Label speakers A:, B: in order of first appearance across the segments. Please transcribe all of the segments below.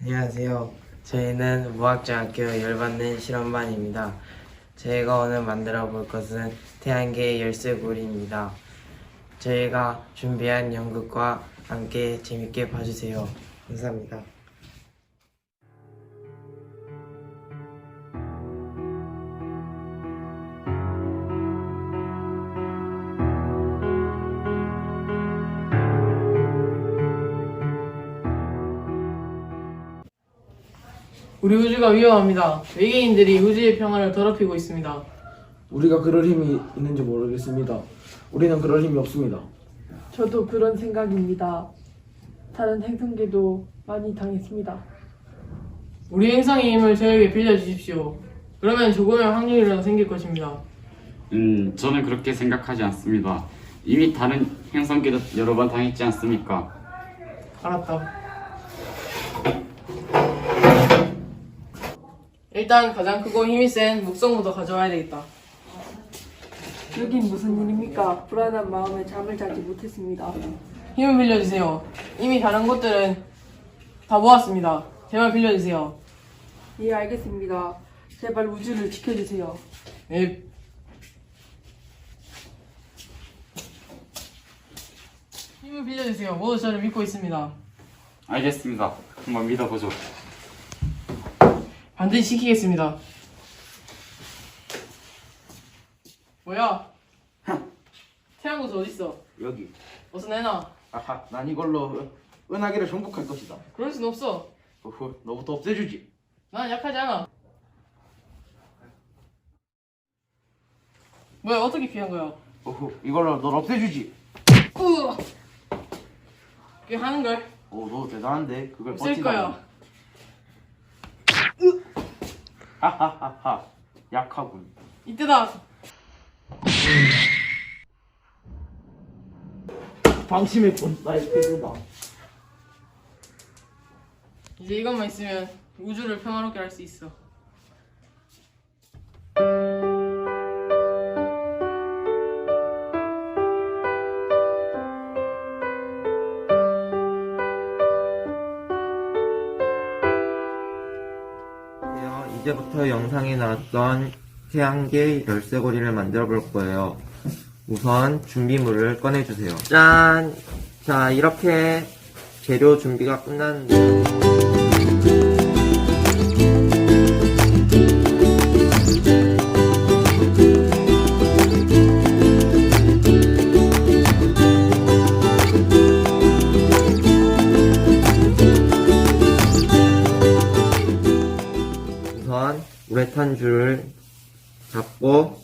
A: 안녕하세요. 저희는 무학중학교 열받는 실험반입니다. 저희가 오늘 만들어 볼 것은 태양계 열쇠고리입니다. 저희가 준비한 연극과 함께 재밌게 봐주세요. 감사합니다.
B: 우리 우주가 위험합니다. 외계인들이 우주의 평화를 더럽히고 있습니다.
C: 우리가 그럴 힘이 있는지 모르겠습니다. 우리는 그럴 힘이 없습니다.
D: 저도 그런 생각입니다. 다른 행성계도 많이 당했습니다.
B: 우리 행성의 힘을 저에게 빌려주십시오. 그러면 조금의 확률이라도 생길 것입니다.
E: 음, 저는 그렇게 생각하지 않습니다. 이미 다른 행성계도 여러 번 당했지 않습니까?
B: 알았다. 일단 가장 크고 힘이 센 목성부터 가져와야 되겠다.
D: 여긴 무슨 일입니까? 불안한 마음에 잠을 자지 못했습니다.
B: 힘을 빌려주세요. 이미 다른 곳들은 다 모았습니다. 제발 빌려주세요.
D: 예, 알겠습니다. 제발 우주를 지켜주세요.
B: 네. 힘을 빌려주세요. 모두 저를 믿고 있습니다.
E: 알겠습니다. 한번 믿어보죠.
B: 반드시 지키겠습니다. 뭐야? 태양고수 어딨어?
C: 여기.
B: 어서 내놔.
C: 아하, 난 이걸로 은하계를 정복할 것이다.
B: 그럴 순 없어.
C: 어후, 너부터 없애주지.
B: 난 약하지 않아. 뭐야 어떻게 피한 거야?
C: 어후, 이걸로 널 없애주지.
B: 으! 그게 하는 걸?
C: 오, 너 대단한데 그걸
B: 없앨
C: 버티다니.
B: 거야.
C: 하하하하, 약하군.
B: 이때다.
C: 방심의 본 나의 패배다.
B: 이제 이것만 있으면 우주를 평화롭게 할 수 있어.
F: 이제부터 영상에 나왔던 태양계 열쇠고리를 만들어 볼 거예요. 우선 준비물을 꺼내주세요. 짠! 자, 이렇게 재료 준비가 끝났는데 우레탄 줄을 잡고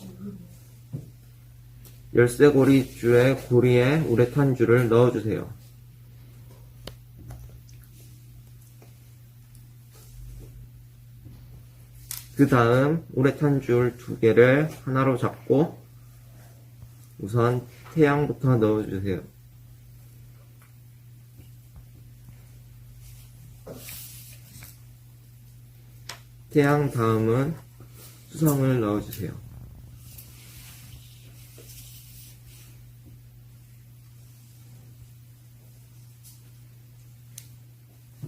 F: 열쇠고리 줄의 고리에 우레탄 줄을 넣어주세요. 그 다음 우레탄 줄 두 개를 하나로 잡고 우선 태양부터 넣어주세요. 태양 다음은 수성을 넣어주세요.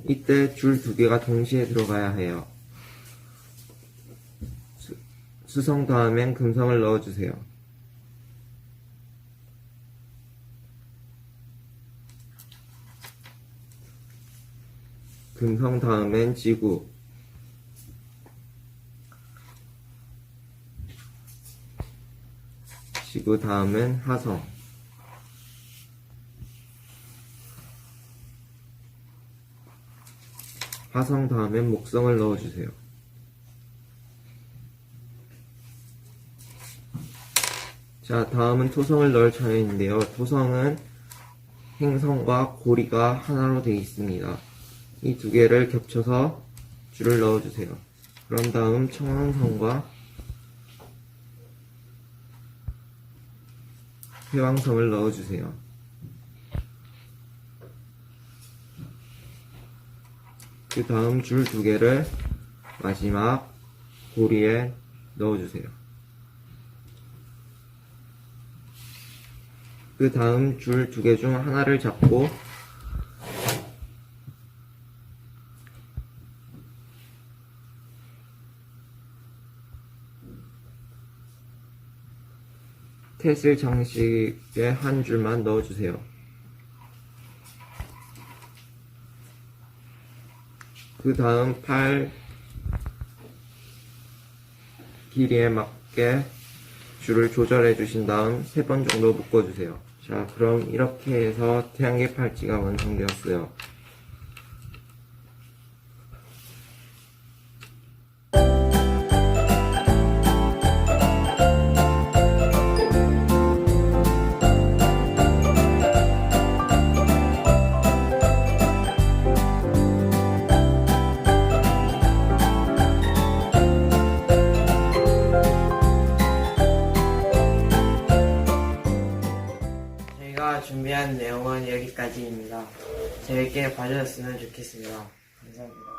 F: 이때 줄 두 개가 동시에 들어가야 해요. 수, 수성 다음엔 금성을 넣어주세요. 금성 다음엔 지구, 지구 다음은 화성. 화성 다음엔 목성을 넣어주세요. 자, 다음은 토성을 넣을 차례인데요. 토성은 행성과 고리가 하나로 되어 있습니다. 이 두 개를 겹쳐서 줄을 넣어주세요. 그런 다음 청왕성과 회왕성을 넣어주세요. 그 다음 줄 두 개를 마지막 고리에 넣어주세요. 그 다음 줄 두 개 중 하나를 잡고 태슬 장식에 한 줄만 넣어주세요. 그 다음 팔 길이에 맞게 줄을 조절해 주신 다음 세 번 정도 묶어주세요. 자, 그럼 이렇게 해서 태양계 팔찌가 완성되었어요.
A: 재밌게 봐주셨으면 좋겠습니다. 감사합니다.